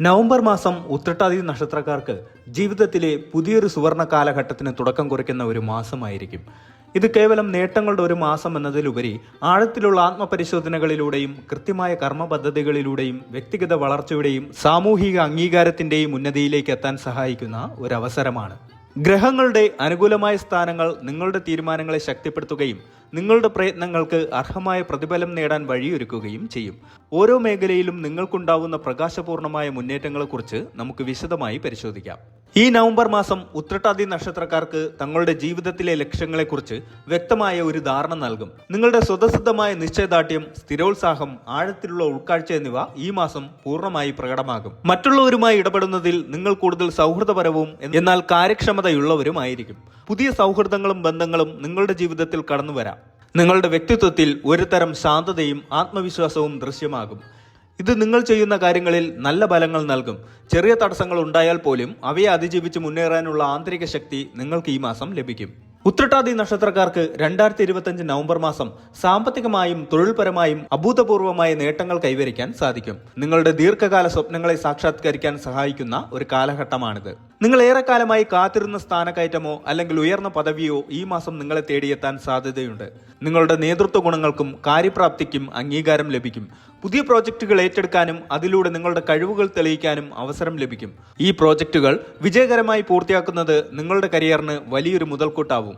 November മാസം ഉത്രട്ടാതി നക്ഷത്രക്കാർക്ക് ജീവിതത്തിലെ പുതിയൊരു സുവർണ കാലഘട്ടത്തിന് തുടക്കം കുറിക്കുന്ന ഒരു മാസമായിരിക്കും. ഇത് കേവലം നേട്ടങ്ങളുടെ ഒരു മാസം എന്നതിലുപരി ആഴത്തിലുള്ള ആത്മപരിശോധനകളിലൂടെയും കൃത്യമായ കർമ്മ പദ്ധതികളിലൂടെയും വ്യക്തിഗത വളർച്ചയുടെയും സാമൂഹിക അംഗീകാരത്തിന്റെയും ഉന്നതിയിലേക്ക് എത്താൻ സഹായിക്കുന്ന ഒരവസരമാണ്. ഗ്രഹങ്ങളുടെ അനുകൂലമായ സ്ഥാനങ്ങൾ നിങ്ങളുടെ തീരുമാനങ്ങളെ ശക്തിപ്പെടുത്തുകയും നിങ്ങളുടെ പ്രയത്നങ്ങൾക്ക് അർഹമായ പ്രതിഫലം നേടാൻ വഴിയൊരുക്കുകയും ചെയ്യും. ഓരോ മേഖലയിലും നിങ്ങൾക്കുണ്ടാവുന്ന പ്രകാശപൂർണമായ മുന്നേറ്റങ്ങളെക്കുറിച്ച് നമുക്ക് വിശദമായി പരിശോധിക്കാം. ഈ നവംബർ മാസം ഉത്രട്ടാതി നക്ഷത്രക്കാർക്ക് തങ്ങളുടെ ജീവിതത്തിലെ ലക്ഷ്യങ്ങളെക്കുറിച്ച് വ്യക്തമായ ഒരു ധാരണ നൽകും. നിങ്ങളുടെ സ്വതസിദ്ധമായ നിശ്ചയദാർഢ്യം സ്ഥിരോത്സാഹം ആഴത്തിലുള്ള ഉൾക്കാഴ്ച എന്നിവ ഈ മാസം പൂർണമായി പ്രകടമാകും. മറ്റുള്ളവരുമായി ഇടപെടുന്നതിൽ നിങ്ങൾ കൂടുതൽ സൗഹൃദപരവും എന്നാൽ കാര്യക്ഷമതയുള്ളവരുമായിരിക്കും. പുതിയ സൗഹൃദങ്ങളും ബന്ധങ്ങളും നിങ്ങളുടെ ജീവിതത്തിൽ കടന്നുവരാം. നിങ്ങളുടെ വ്യക്തിത്വത്തിൽ ഒരുതരം ശാന്തതയും ആത്മവിശ്വാസവും ദൃശ്യമാകും. ഇത് നിങ്ങൾ ചെയ്യുന്ന കാര്യങ്ങളിൽ നല്ല ഫലങ്ങൾ നൽകും. ചെറിയ തടസ്സങ്ങൾ ഉണ്ടായാൽ പോലും അവയെ അതിജീവിച്ച് മുന്നേറാനുള്ള ആന്തരിക ശക്തി നിങ്ങൾക്ക് ഈ മാസം ലഭിക്കും. ഉത്രട്ടാതി നക്ഷത്രക്കാർക്ക് രണ്ടായിരത്തി ഇരുപത്തിയഞ്ച് നവംബർ മാസം സാമ്പത്തികമായും തൊഴിൽപരമായും അഭൂതപൂർവമായ നേട്ടങ്ങൾ കൈവരിക്കാൻ സാധിക്കും. നിങ്ങളുടെ ദീർഘകാല സ്വപ്നങ്ങളെ സാക്ഷാത്കരിക്കാൻ സഹായിക്കുന്ന ഒരു കാലഘട്ടമാണിത്. നിങ്ങൾ ഏറെക്കാലമായി കാത്തിരുന്ന സ്ഥാനക്കയറ്റമോ അല്ലെങ്കിൽ ഉയർന്ന പദവിയോ ഈ മാസം നിങ്ങളെ തേടിയെത്താൻ സാധ്യതയുണ്ട്. നിങ്ങളുടെ നേതൃത്വ ഗുണങ്ങൾക്കും കാര്യപ്രാപ്തിക്കും അംഗീകാരം ലഭിക്കും. പുതിയ പ്രോജക്റ്റുകൾ ഏറ്റെടുക്കാനും അതിലൂടെ നിങ്ങളുടെ കഴിവുകൾ തെളിയിക്കാനും അവസരം ലഭിക്കും. ഈ പ്രോജക്റ്റുകൾ വിജയകരമായി പൂർത്തിയാക്കുന്നത് നിങ്ങളുടെ കരിയറിന് വലിയൊരു മുതൽക്കൂട്ടാവും.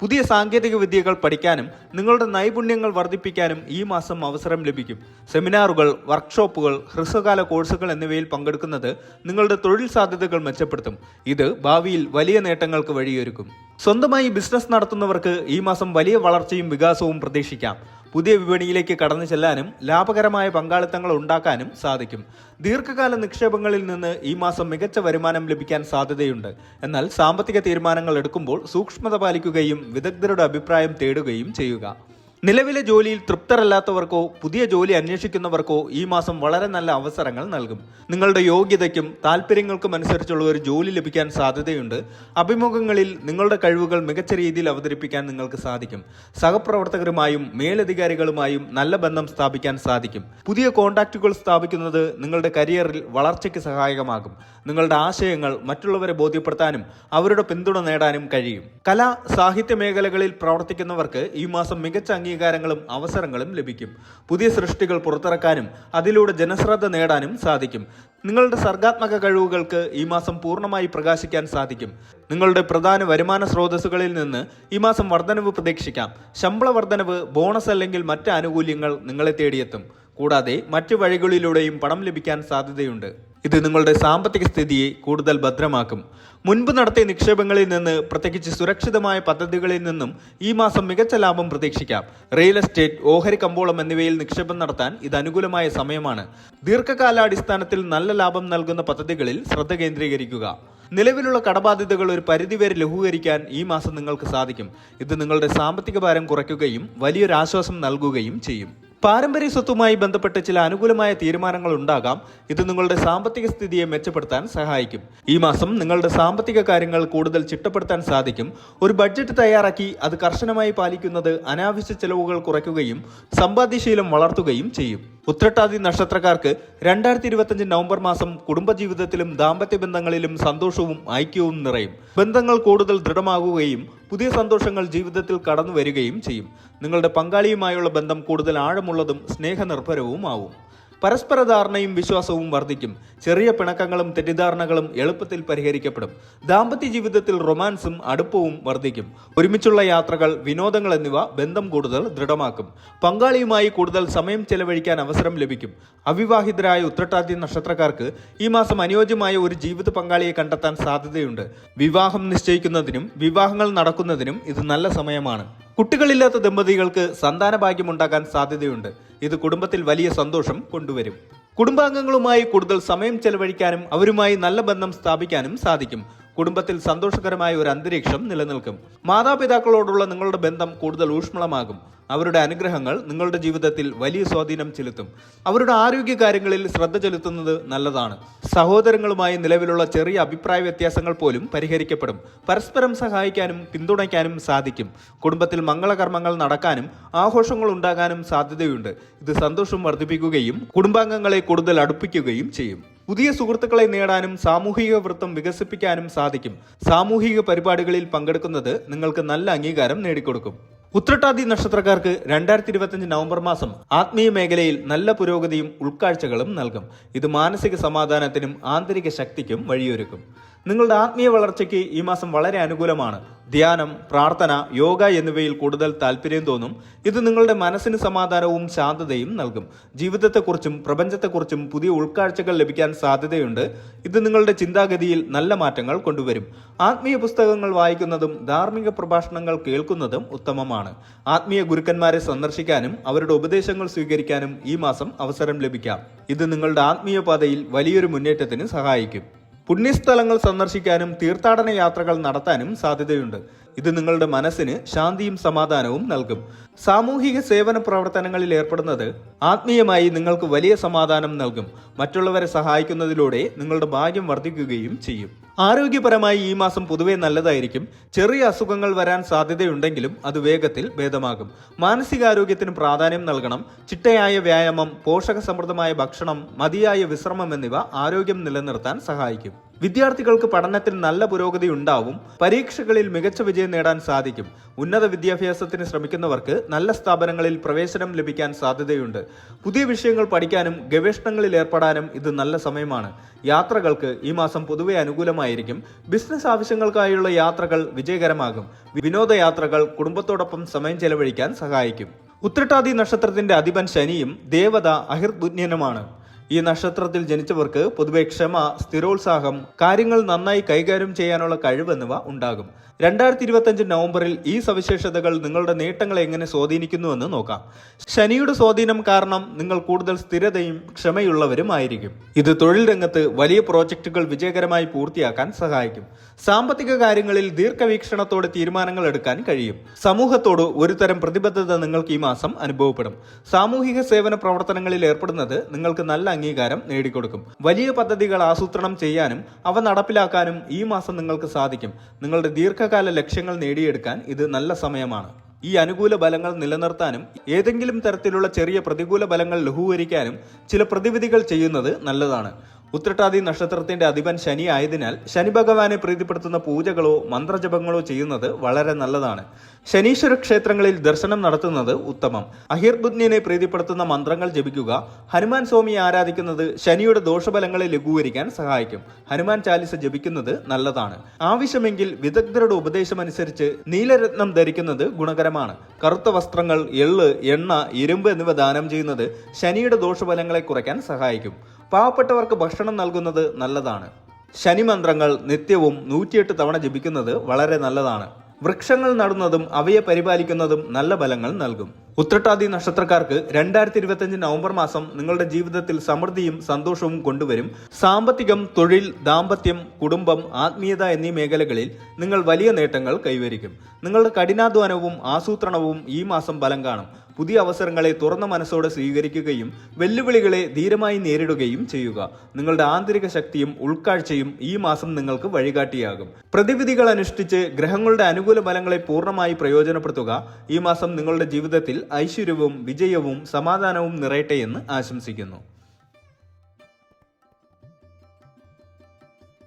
പുതിയ സാങ്കേതിക വിദ്യകൾ പഠിക്കാനും നിങ്ങളുടെ നൈപുണ്യങ്ങൾ വർദ്ധിപ്പിക്കാനും ഈ മാസം അവസരം ലഭിക്കും. സെമിനാറുകൾ വർക്ക്ഷോപ്പുകൾ ഹ്രസ്വകാല കോഴ്സുകൾ എന്നിവയിൽ പങ്കെടുക്കുന്നത് നിങ്ങളുടെ തൊഴിൽ സാധ്യതകൾ മെച്ചപ്പെടുത്തും. ഇത് ഭാവിയിൽ വലിയ നേട്ടങ്ങൾക്ക് വഴിയൊരുക്കും. സ്വന്തമായി ബിസിനസ് നടത്തുന്നവർക്ക് ഈ മാസം വലിയ വളർച്ചയും വികാസവും പ്രതീക്ഷിക്കാം. പുതിയ വിപണിയിലേക്ക് കടന്നു ചെല്ലാനും ലാഭകരമായ പങ്കാളിത്തങ്ങൾ ഉണ്ടാക്കാനും സാധിക്കും. ദീർഘകാല നിക്ഷേപങ്ങളിൽ നിന്ന് ഈ മാസം മികച്ച വരുമാനം ലഭിക്കാൻ സാധ്യതയുണ്ട്. എന്നാൽ സാമ്പത്തിക തീരുമാനങ്ങൾ എടുക്കുമ്പോൾ സൂക്ഷ്മത പാലിക്കുകയും വിദഗ്ധരുടെ അഭിപ്രായം തേടുകയും ചെയ്യുക. നിലവിലെ ജോലിയിൽ തൃപ്തരല്ലാത്തവർക്കോ പുതിയ ജോലി അന്വേഷിക്കുന്നവർക്കോ ഈ മാസം വളരെ നല്ല അവസരങ്ങൾ നൽകും. നിങ്ങളുടെ യോഗ്യതയ്ക്കും താല്പര്യങ്ങൾക്കും അനുസരിച്ചുള്ള ഒരു ജോലി ലഭിക്കാൻ സാധ്യതയുണ്ട്. അഭിമുഖങ്ങളിൽ നിങ്ങളുടെ കഴിവുകൾ മികച്ച രീതിയിൽ അവതരിപ്പിക്കാൻ നിങ്ങൾക്ക് സാധിക്കും. സഹപ്രവർത്തകരുമായും മേലധികാരികളുമായും നല്ല ബന്ധം സ്ഥാപിക്കാൻ സാധിക്കും. പുതിയ കോൺടാക്റ്റുകൾ സ്ഥാപിക്കുന്നത് നിങ്ങളുടെ കരിയറിൽ വളർച്ചയ്ക്ക് സഹായകമാകും. നിങ്ങളുടെ ആശയങ്ങൾ മറ്റുള്ളവരെ ബോധ്യപ്പെടുത്താനും അവരുടെ പിന്തുണ നേടാനും കഴിയും. കലാ സാഹിത്യ മേഖലകളിൽ പ്രവർത്തിക്കുന്നവർക്ക് ഈ മാസം മികച്ച അംഗീകാരങ്ങളും അവസരങ്ങളും ലഭിക്കും. പുതിയ സൃഷ്ടികൾ പുറത്തിറക്കാനും അതിലൂടെ ജനശ്രദ്ധ നേടാനും സാധിക്കും. നിങ്ങളുടെ സർഗാത്മക കഴിവുകൾക്ക് ഈ മാസം പൂർണമായി പ്രകാശിക്കാൻ സാധിക്കും. നിങ്ങളുടെ പ്രധാന വരുമാന സ്രോതസ്സുകളിൽ നിന്ന് ഈ മാസം വർധനവ് പ്രതീക്ഷിക്കാം. ശമ്പള വർധനവ് ബോണസ് അല്ലെങ്കിൽ മറ്റ് ആനുകൂല്യങ്ങൾ നിങ്ങളെ തേടിയെത്തും. കൂടാതെ മറ്റു വഴികളിലൂടെയും പണം ലഭിക്കാൻ സാധ്യതയുണ്ട്. ഇത് നിങ്ങളുടെ സാമ്പത്തിക സ്ഥിതിയെ കൂടുതൽ ഭദ്രമാക്കും. മുൻപ് നടത്തിയ നിക്ഷേപങ്ങളിൽ നിന്ന് പ്രത്യേകിച്ച് സുരക്ഷിതമായ പദ്ധതികളിൽ നിന്നും ഈ മാസം മികച്ച ലാഭം പ്രതീക്ഷിക്കാം. റിയൽ എസ്റ്റേറ്റ് ഓഹരി കമ്പോളം എന്നിവയിൽ നിക്ഷേപം നടത്താൻ ഇത് അനുകൂലമായ സമയമാണ്. ദീർഘകാലാടിസ്ഥാനത്തിൽ നല്ല ലാഭം നൽകുന്ന പദ്ധതികളിൽ ശ്രദ്ധ കേന്ദ്രീകരിക്കുക. നിലവിലുള്ള കടബാധ്യതകൾ ഒരു പരിധിവരെ ലഘൂകരിക്കാൻ ഈ മാസം നിങ്ങൾക്ക് സാധിക്കും. ഇത് നിങ്ങളുടെ സാമ്പത്തിക ഭാരം കുറയ്ക്കുകയും വലിയൊരു ആശ്വാസം നൽകുകയും ചെയ്യും. പാരമ്പര്യ സ്വത്തുമായി ബന്ധപ്പെട്ട് ചില അനുകൂലമായ തീരുമാനങ്ങൾ ഉണ്ടാകാം. ഇത് നിങ്ങളുടെ സാമ്പത്തിക സ്ഥിതിയെ മെച്ചപ്പെടുത്താൻ സഹായിക്കും. ഈ മാസം നിങ്ങളുടെ സാമ്പത്തിക കാര്യങ്ങൾ കൂടുതൽ ചിട്ടപ്പെടുത്താൻ സാധിക്കും. ഒരു ബഡ്ജറ്റ് തയ്യാറാക്കി അത് കർശനമായി പാലിക്കുന്നത് അനാവശ്യ ചെലവുകൾ കുറയ്ക്കുകയും സമ്പാദ്യശീലം വളർത്തുകയും ചെയ്യും. ഉത്രട്ടാതി നക്ഷത്രക്കാർക്ക് രണ്ടായിരത്തി ഇരുപത്തിയഞ്ച് നവംബർ മാസം കുടുംബജീവിതത്തിലും ദാമ്പത്യ ബന്ധങ്ങളിലും സന്തോഷവും ഐക്യവും നിറയും. ബന്ധങ്ങൾ കൂടുതൽ ദൃഢമാകുകയും പുതിയ സന്തോഷങ്ങൾ ജീവിതത്തിൽ കടന്നു വരികയും ചെയ്യും. നിങ്ങളുടെ പങ്കാളിയുമായുള്ള ബന്ധം കൂടുതൽ ആഴമുള്ളതും സ്നേഹനിർഭരവും ആവും പരസ്പര ധാരണയും വിശ്വാസവും വർദ്ധിക്കും. ചെറിയ പിണക്കങ്ങളും തെറ്റിദ്ധാരണകളും എളുപ്പത്തിൽ പരിഹരിക്കപ്പെടും. ദാമ്പത്യ ജീവിതത്തിൽ റൊമാൻസും അടുപ്പവും വർദ്ധിക്കും. ഒരുമിച്ചുള്ള യാത്രകൾ വിനോദങ്ങൾ എന്നിവ ബന്ധം കൂടുതൽ ദൃഢമാക്കും. പങ്കാളിയുമായി കൂടുതൽ സമയം ചെലവഴിക്കാൻ അവസരം ലഭിക്കും. അവിവാഹിതരായ ഉത്രട്ടാതി നക്ഷത്രക്കാർക്ക് ഈ മാസം അനുയോജ്യമായ ഒരു ജീവിത പങ്കാളിയെ കണ്ടെത്താൻ സാധ്യതയുണ്ട്. വിവാഹം നിശ്ചയിക്കുന്നതിനും വിവാഹങ്ങൾ നടക്കുന്നതിനും ഇത് നല്ല സമയമാണ്. കുട്ടികളില്ലാത്ത ദമ്പതികൾക്ക് സന്താന ഭാഗ്യമുണ്ടാകാൻ സാധ്യതയുണ്ട്. ഇത് കുടുംബത്തിൽ വലിയ സന്തോഷം കൊണ്ടുവരും. കുടുംബാംഗങ്ങളുമായി കൂടുതൽ സമയം ചെലവഴിക്കാനും അവരുമായി നല്ല ബന്ധം സ്ഥാപിക്കാനും സാധിക്കും. കുടുംബത്തിൽ സന്തോഷകരമായ ഒരു അന്തരീക്ഷം നിലനിൽക്കും. മാതാപിതാക്കളോടുള്ള നിങ്ങളുടെ ബന്ധം കൂടുതൽ ഊഷ്മളമാകും. അവരുടെ അനുഗ്രഹങ്ങൾ നിങ്ങളുടെ ജീവിതത്തിൽ വലിയ സ്വാധീനം ചെലുത്തും. അവരുടെ ആരോഗ്യ കാര്യങ്ങളിൽ ശ്രദ്ധ ചെലുത്തുന്നത് നല്ലതാണ്. സഹോദരങ്ങളുമായി നിലവിലുള്ള ചെറിയ അഭിപ്രായ വ്യത്യാസങ്ങൾ പോലും പരിഹരിക്കപ്പെടും. പരസ്പരം സഹായിക്കാനും പിന്തുണയ്ക്കാനും സാധിക്കും. കുടുംബത്തിൽ മംഗളകർമ്മങ്ങൾ നടക്കാനും ആഘോഷങ്ങൾ ഉണ്ടാകാനും സാധ്യതയുണ്ട്. ഇത് സന്തോഷം വർദ്ധിപ്പിക്കുകയും കുടുംബാംഗങ്ങളെ കൂടുതൽ അടുപ്പിക്കുകയും ചെയ്യും. പുതിയ സുഹൃത്തുക്കളെ നേടാനും സാമൂഹിക വൃത്തം വികസിപ്പിക്കാനും സാധിക്കും. സാമൂഹിക പരിപാടികളിൽ പങ്കെടുക്കുന്നത് നിങ്ങൾക്ക് നല്ല അംഗീകാരം നേടിക്കൊടുക്കും. ഉത്രട്ടാതി നക്ഷത്രക്കാർക്ക് രണ്ടായിരത്തി ഇരുപത്തിയഞ്ച് നവംബർ മാസം ആത്മീയ മേഖലയിൽ നല്ല പുരോഗതിയും ഉൾക്കാഴ്ചകളും നൽകും. ഇത് മാനസിക സമാധാനത്തിനും ആന്തരിക ശക്തിക്കും വഴിയൊരുക്കും. നിങ്ങളുടെ ആത്മീയ വളർച്ചയ്ക്ക് ഈ മാസം വളരെ അനുകൂലമാണ്. ധ്യാനം പ്രാർത്ഥന യോഗ എന്നിവയിൽ കൂടുതൽ താല്പര്യം തോന്നും. ഇത് നിങ്ങളുടെ മനസ്സിന് സമാധാനവും ശാന്തതയും നൽകും. ജീവിതത്തെക്കുറിച്ചും പ്രപഞ്ചത്തെക്കുറിച്ചും പുതിയ ഉൾക്കാഴ്ചകൾ ലഭിക്കാൻ സാധ്യതയുണ്ട്. ഇത് നിങ്ങളുടെ ചിന്താഗതിയിൽ നല്ല മാറ്റങ്ങൾ കൊണ്ടുവരും. ആത്മീയ പുസ്തകങ്ങൾ വായിക്കുന്നതും ധാർമ്മിക പ്രഭാഷണങ്ങൾ കേൾക്കുന്നതും ഉത്തമമാണ്. ആത്മീയ ഗുരുക്കന്മാരെ സന്ദർശിക്കാനും അവരുടെ ഉപദേശങ്ങൾ സ്വീകരിക്കാനും ഈ മാസം അവസരം ലഭിക്കാം. ഇത് നിങ്ങളുടെ ആത്മീയ പാതയിൽ വലിയൊരു മുന്നേറ്റത്തിന് സഹായിക്കും. പുണ്യസ്ഥലങ്ങൾ സന്ദർശിക്കാനും തീർത്ഥാടന യാത്രകൾ നടത്താനും സാധ്യതയുണ്ട്. ഇത് നിങ്ങളുടെ മനസ്സിന് ശാന്തിയും സമാധാനവും നൽകും. സാമൂഹിക സേവന പ്രവർത്തനങ്ങളിൽ ഏർപ്പെടുന്നത് ആത്മീയമായി നിങ്ങൾക്ക് വലിയ സമാധാനം നൽകും. മറ്റുള്ളവരെ സഹായിക്കുന്നതിലൂടെ നിങ്ങളുടെ ഭാഗ്യം വർദ്ധിക്കുകയും ചെയ്യും. ആരോഗ്യപരമായി ഈ മാസം പൊതുവെ നല്ലതായിരിക്കും. ചെറിയ അസുഖങ്ങൾ വരാൻ സാധ്യതയുണ്ടെങ്കിലും അത് വേഗത്തിൽ ഭേദമാകും. മാനസികാരോഗ്യത്തിന് പ്രാധാന്യം നൽകണം. ചിട്ടയായ വ്യായാമം പോഷകസമൃദ്ധമായ ഭക്ഷണം മതിയായ വിശ്രമം എന്നിവ ആരോഗ്യം നിലനിർത്താൻ സഹായിക്കും. വിദ്യാർത്ഥികൾക്ക് പഠനത്തിൽ നല്ല പുരോഗതി ഉണ്ടാവും. പരീക്ഷകളിൽ മികച്ച വിജയം നേടാൻ സാധിക്കും. ഉന്നത വിദ്യാഭ്യാസത്തിന് ശ്രമിക്കുന്നവർക്ക് നല്ല സ്ഥാപനങ്ങളിൽ പ്രവേശനം ലഭിക്കാൻ സാധ്യതയുണ്ട്. പുതിയ വിഷയങ്ങൾ പഠിക്കാനും ഗവേഷണങ്ങളിൽ ഏർപ്പെടാനും ഇത് നല്ല സമയമാണ്. യാത്രകൾക്ക് ഈ മാസം പൊതുവെ അനുകൂലമായിരിക്കും. ബിസിനസ് ആവശ്യങ്ങൾക്കായുള്ള യാത്രകൾ വിജയകരമാകും. വിനോദയാത്രകൾ കുടുംബത്തോടൊപ്പം സമയം ചെലവഴിക്കാൻ സഹായിക്കും. ഉത്രട്ടാതി നക്ഷത്രത്തിന്റെ അധിപൻ ശനിയും ദേവത അഹിർബുജ്ഞനുമാണ് ഈ നക്ഷത്രത്തിൽ ജനിച്ചവർക്ക് പൊതുവെ ക്ഷമ സ്ഥിരോത്സാഹം കാര്യങ്ങൾ നന്നായി കൈകാര്യം ചെയ്യാനുള്ള കഴിവ് എന്നിവ ഉണ്ടാകും. രണ്ടായിരത്തി ഇരുപത്തിയഞ്ച് നവംബറിൽ ഈ സവിശേഷതകൾ നിങ്ങളുടെ നേട്ടങ്ങളെ എങ്ങനെ സ്വാധീനിക്കുന്നുവെന്ന് നോക്കാം. ശനിയുടെ സ്വാധീനം കാരണം നിങ്ങൾ കൂടുതൽ സ്ഥിരതയും ക്ഷമയുള്ളവരുമായിരിക്കും. ഇത് തൊഴിൽ രംഗത്ത് വലിയ പ്രോജക്റ്റുകൾ വിജയകരമായി പൂർത്തിയാക്കാൻ സഹായിക്കും. സാമ്പത്തിക കാര്യങ്ങളിൽ ദീർഘവീക്ഷണത്തോടെ തീരുമാനങ്ങൾ എടുക്കാൻ കഴിയും. സമൂഹത്തോട് ഒരുതരം പ്രതിബദ്ധത നിങ്ങൾക്ക് ഈ മാസം അനുഭവപ്പെടും. സാമൂഹിക സേവന പ്രവർത്തനങ്ങളിൽ ഏർപ്പെടുന്നത് നിങ്ങൾക്ക് നല്ല അംഗീകാരം നേടിക്കൊടുക്കും. വലിയ പദ്ധതികൾ ആസൂത്രണം ചെയ്യാനും അവ നടപ്പിലാക്കാനും ഈ മാസം നിങ്ങൾക്ക് സാധിക്കും. നിങ്ങളുടെ ദീർഘകാല ലക്ഷ്യങ്ങൾ നേടിയെടുക്കാൻ ഇത് നല്ല സമയമാണ്. ഈ അനുകൂല ബലങ്ങൾ നിലനിർത്താനും ഏതെങ്കിലും തരത്തിലുള്ള ചെറിയ പ്രതികൂല ബലങ്ങൾ ലഘൂകരിക്കാനും ചില പ്രതിവിധികൾ ചെയ്യുന്നത് നല്ലതാണ്. ഉത്രട്ടാതി നക്ഷത്രത്തിന്റെ അധിപൻ ശനി ആയതിനാൽ ശനി ഭഗവാനെ പ്രീതിപ്പെടുത്തുന്ന പൂജകളോ മന്ത്രജപങ്ങളോ ചെയ്യുന്നത് വളരെ നല്ലതാണ്. ശനീശ്വര ക്ഷേത്രങ്ങളിൽ ദർശനം നടത്തുന്നത് ഉത്തമം. അഹിർബുദ്ധിനെ പ്രീതിപ്പെടുത്തുന്ന മന്ത്രങ്ങൾ ജപിക്കുക ഹനുമാൻ സ്വാമിയെ ആരാധിക്കുന്നത് ശനിയുടെ ദോഷഫലങ്ങളെ ലഘൂകരിക്കാൻ സഹായിക്കും. ഹനുമാൻ ചാലിസ ജപിക്കുന്നത് നല്ലതാണ്. ആവശ്യമെങ്കിൽ വിദഗ്ധരുടെ ഉപദേശമനുസരിച്ച് നീലരത്നം ധരിക്കുന്നത് ഗുണകരമാണ്. കറുത്ത വസ്ത്രങ്ങൾ എള്ള് എണ്ണ ഇരുമ്പ് എന്നിവ ദാനം ചെയ്യുന്നത് ശനിയുടെ ദോഷഫലങ്ങളെ കുറയ്ക്കാൻ സഹായിക്കും. പാവപ്പെട്ടവർക്ക് ഭക്ഷണം നൽകുന്നത് നല്ലതാണ്. ശനിമന്ത്രങ്ങൾ നിത്യവും നൂറ്റിയെട്ട് തവണ ജപിക്കുന്നത് വളരെ നല്ലതാണ്. വൃക്ഷങ്ങൾ നടുന്നതും അവയെ പരിപാലിക്കുന്നതും നല്ല ഫലങ്ങൾ നൽകും. ഉത്രട്ടാതി നക്ഷത്രക്കാർക്ക് രണ്ടായിരത്തി ഇരുപത്തിയഞ്ച് നവംബർ മാസം നിങ്ങളുടെ ജീവിതത്തിൽ സമൃദ്ധിയും സന്തോഷവും കൊണ്ടുവരും. സാമ്പത്തികം തൊഴിൽ ദാമ്പത്യം കുടുംബം ആത്മീയത എന്നീ മേഖലകളിൽ നിങ്ങൾ വലിയ നേട്ടങ്ങൾ കൈവരിക്കും. നിങ്ങളുടെ കഠിനാധ്വാനവും ആസൂത്രണവും ഈ മാസം ഫലം കാണും. പുതിയ അവസരങ്ങളെ തുറന്ന മനസ്സോടെ സ്വീകരിക്കുകയും വെല്ലുവിളികളെ ധീരമായി നേരിടുകയും ചെയ്യുക. നിങ്ങളുടെ ആന്തരിക ശക്തിയും ഉൾക്കാഴ്ചയും ഈ മാസം നിങ്ങൾക്ക് വഴികാട്ടിയാകും. പ്രതിവിധികൾ അനുഷ്ഠിച്ച് ഗ്രഹങ്ങളുടെ അനുകൂല ഫലങ്ങളെ പൂർണമായി പ്രയോജനപ്പെടുത്തുക. ഈ മാസം നിങ്ങളുടെ ജീവിതത്തിൽ ഐശ്വര്യവും വിജയവും സമാധാനവും നിറയട്ടെ എന്ന് ആശംസിക്കുന്നു.